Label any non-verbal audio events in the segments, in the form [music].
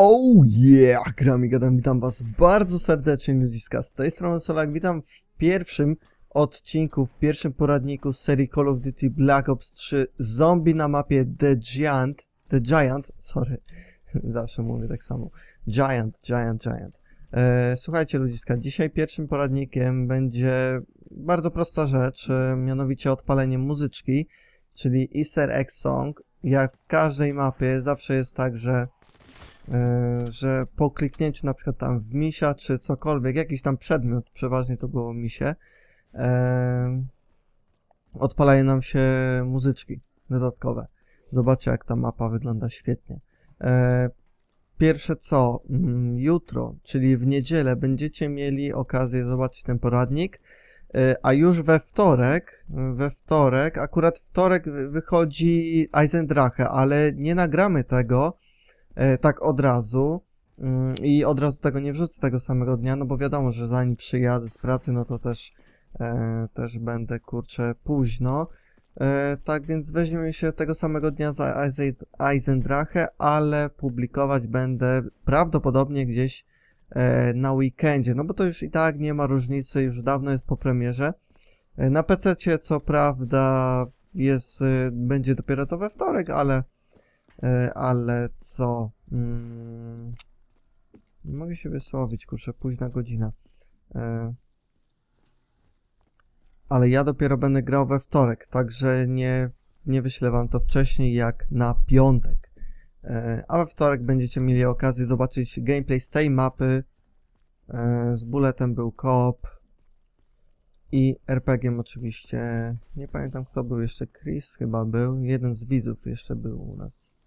Oh yeah! Gram i gadam, witam was bardzo serdecznie ludziska. Z tej strony Solak, witam w pierwszym odcinku, w pierwszym poradniku serii Call of Duty Black Ops 3 Zombie na mapie The Giant. The Giant, sorry. [laughs] Zawsze mówię tak samo. Giant, Giant, Giant. E, słuchajcie ludziska, dzisiaj pierwszym poradnikiem będzie bardzo prosta rzecz, e, mianowicie odpalenie muzyczki, czyli Easter Egg Song. Jak w każdej mapie zawsze jest tak, że że po kliknięciu na przykład tam w misia czy cokolwiek, jakiś tam przedmiot, przeważnie to było misie, e, odpalają nam się muzyczki dodatkowe. Zobaczcie jak ta mapa wygląda świetnie. E, pierwsze co, mm, jutro, czyli w niedzielę będziecie mieli okazję zobaczyć ten poradnik, a już we wtorek, we wtorek, akurat wtorek wy- wychodzi Eisendrache, ale nie nagramy tego, tak od razu mm, i od razu tego nie wrzucę tego samego dnia, no bo wiadomo, że zanim przyjadę z pracy, no to też, e, też będę, kurczę, późno. E, tak więc weźmiemy się tego samego dnia za Eisen- Eisendrache, ale publikować będę prawdopodobnie gdzieś e, na weekendzie, no bo to już i tak nie ma różnicy, już dawno jest po premierze. E, na PC co prawda jest, e, będzie dopiero to we wtorek, ale E, ale co? Mm, nie mogę się wysłowić, kurczę, późna godzina. E, ale ja dopiero będę grał we wtorek, także nie, nie wyślę wam to wcześniej jak na piątek. E, a we wtorek będziecie mieli okazję zobaczyć gameplay z tej mapy. E, z bulletem był koop. I RPG-iem oczywiście. Nie pamiętam kto był jeszcze. Chris chyba był. Jeden z widzów jeszcze był u nas.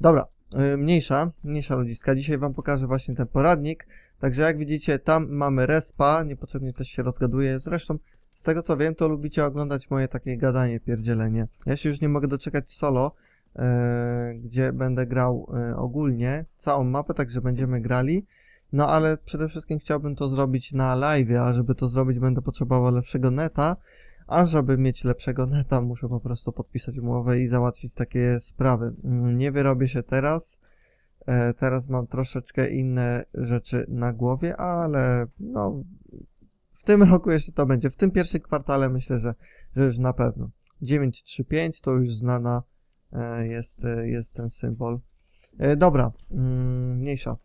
Dobra, y, mniejsza, mniejsza ludziska. Dzisiaj wam pokażę właśnie ten poradnik. Także jak widzicie, tam mamy respa, niepotrzebnie też się rozgaduję. Zresztą, z tego co wiem, to lubicie oglądać moje takie gadanie, pierdzielenie. Ja się już nie mogę doczekać solo, e, gdzie będę grał e, ogólnie całą mapę, także będziemy grali. No ale przede wszystkim chciałbym to zrobić na live, a żeby to zrobić będę potrzebował lepszego neta. A żeby mieć lepszego neta, muszę po prostu podpisać umowę i załatwić takie sprawy. Mm, Nie wyrobię się teraz. E, Teraz mam troszeczkę inne rzeczy na głowie, ale no w tym roku jeszcze to będzie. W tym pierwszym kwartale myślę, że, że już na pewno. 935 to już znana e, jest, e, jest ten symbol. Dobra, mm, mniejsza.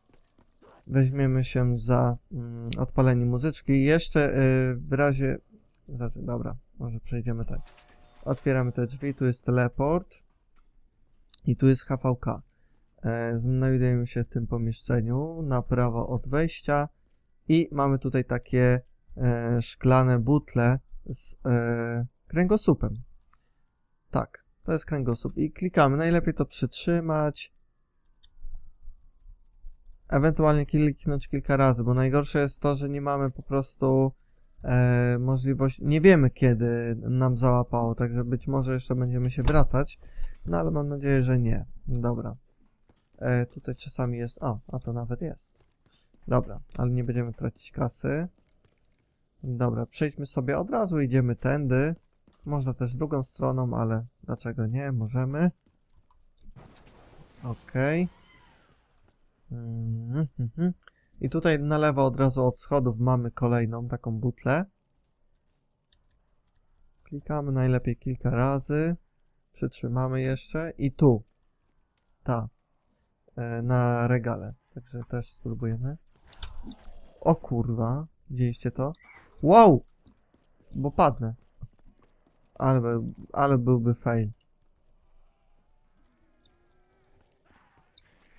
Weźmiemy się za mm, odpalenie muzyczki. Jeszcze w razie znaczy, dobra, może przejdziemy tak. Otwieramy te drzwi, tu jest teleport i tu jest HVK. E, znajdujemy się w tym pomieszczeniu na prawo od wejścia i mamy tutaj takie e, szklane butle z e, kręgosłupem. Tak, to jest kręgosłup i klikamy. Najlepiej to przytrzymać. Ewentualnie kliknąć kilka razy, bo najgorsze jest to, że nie mamy po prostu e, możliwość, nie wiemy kiedy nam załapało, także być może jeszcze będziemy się wracać, no ale mam nadzieję, że nie. Dobra. E, tutaj czasami jest, o, a to nawet jest. Dobra, ale nie będziemy tracić kasy. Dobra, przejdźmy sobie od razu, idziemy tędy. Można też drugą stroną, ale dlaczego nie? Możemy. Okej. Mhm, mhm. I tutaj na lewo od razu od schodów mamy kolejną taką butlę. Klikamy najlepiej kilka razy. Przytrzymamy jeszcze. I tu. Ta. E, na regale. Także też spróbujemy. O kurwa. Widzieliście to? Wow! Bo padnę. Ale, ale byłby fail.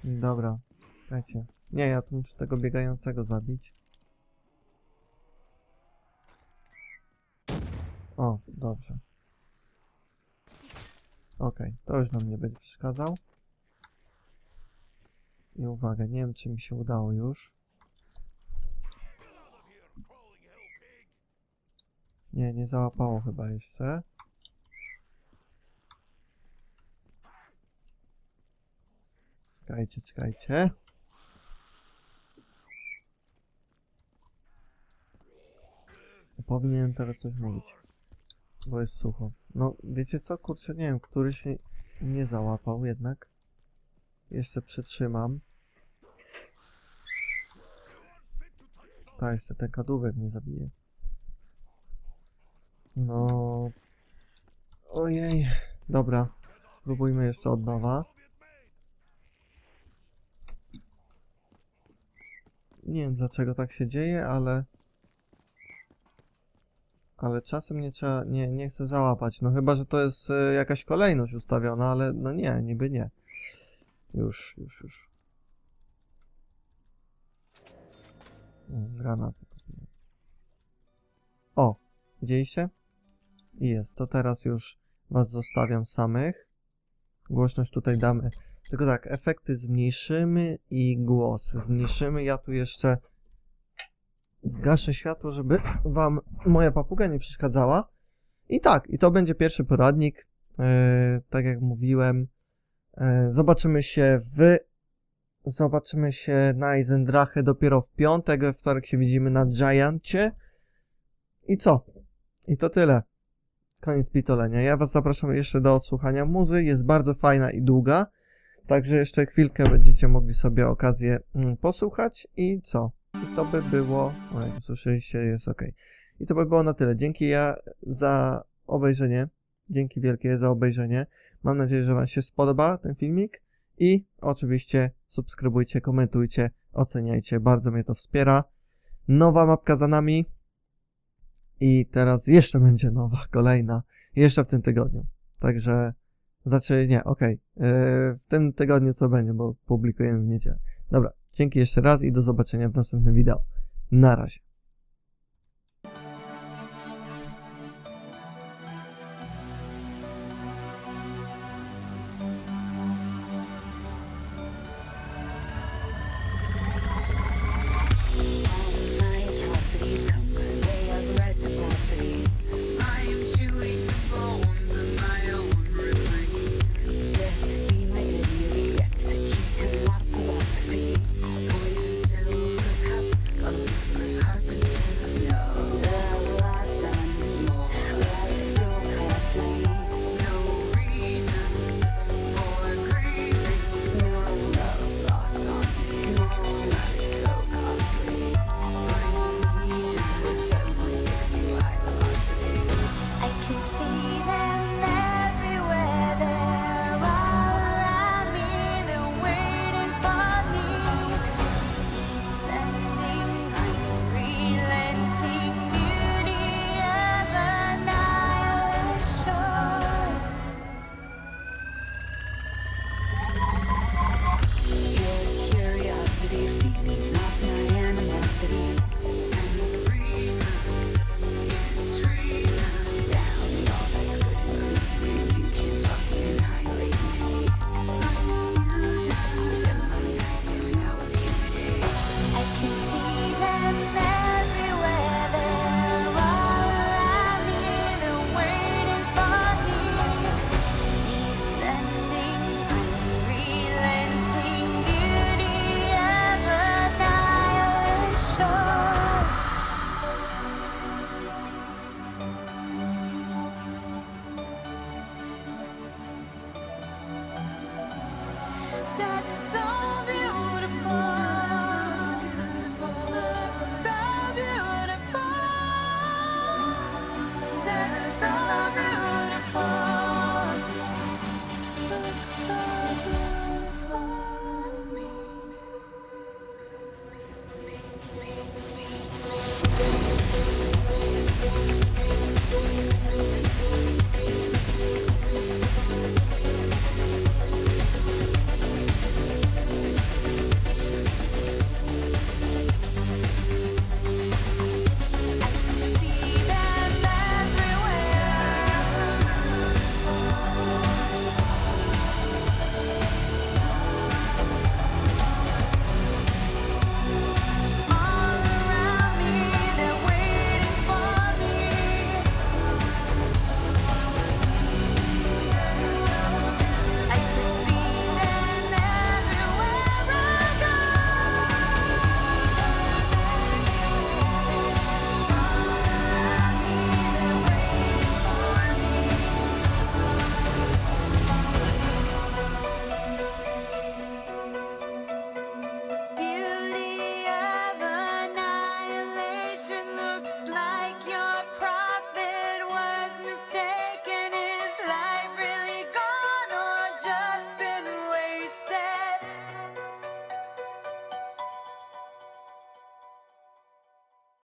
Dobra. Czekajcie. Nie, ja tu muszę tego biegającego zabić. O, dobrze. Okej, to już nam nie będzie przeszkadzał. I uwaga, nie wiem czy mi się udało już. Nie, nie załapało chyba jeszcze. Czekajcie, czekajcie. Powinienem teraz coś mówić. Bo jest sucho. No, wiecie co, kurczę, nie wiem, któryś nie załapał jednak. Jeszcze przytrzymam. Ta, jeszcze ten kadłubek mnie zabije. No... Ojej. Dobra. Spróbujmy jeszcze od nowa. Nie wiem dlaczego tak się dzieje, ale... Ale czasem nie trzeba, nie, nie chcę załapać. No chyba, że to jest e, jakaś kolejność ustawiona, ale no nie, niby nie. Już, już, już. Granaty. O, widzieliście? Jest, to teraz już was zostawiam samych. Głośność tutaj damy. Tylko tak, efekty zmniejszymy i głos zmniejszymy. Ja tu jeszcze zgaszę światło, żeby wam moja papuga nie przeszkadzała. I tak, i to będzie pierwszy poradnik. E, tak jak mówiłem, e, zobaczymy się w. Zobaczymy się na Eisendrache dopiero w piątek, we wtorek się widzimy na Giancie. I co? I to tyle. Koniec pitolenia. Ja was zapraszam jeszcze do odsłuchania muzy. Jest bardzo fajna i długa. Także jeszcze chwilkę będziecie mogli sobie okazję mm, posłuchać. I co? I to by było. O, jak słyszeliście, jest ok. I to by było na tyle. Dzięki ja za obejrzenie. Dzięki wielkie za obejrzenie. Mam nadzieję, że Wam się spodoba ten filmik. I oczywiście subskrybujcie, komentujcie, oceniajcie. Bardzo mnie to wspiera. Nowa mapka za nami. I teraz jeszcze będzie nowa, kolejna. Jeszcze w tym tygodniu. Także. Znaczy, nie, okej. Yy, w tym tygodniu co będzie, bo publikujemy w niedzielę. Dobra, dzięki jeszcze raz i do zobaczenia w następnym wideo. Na razie.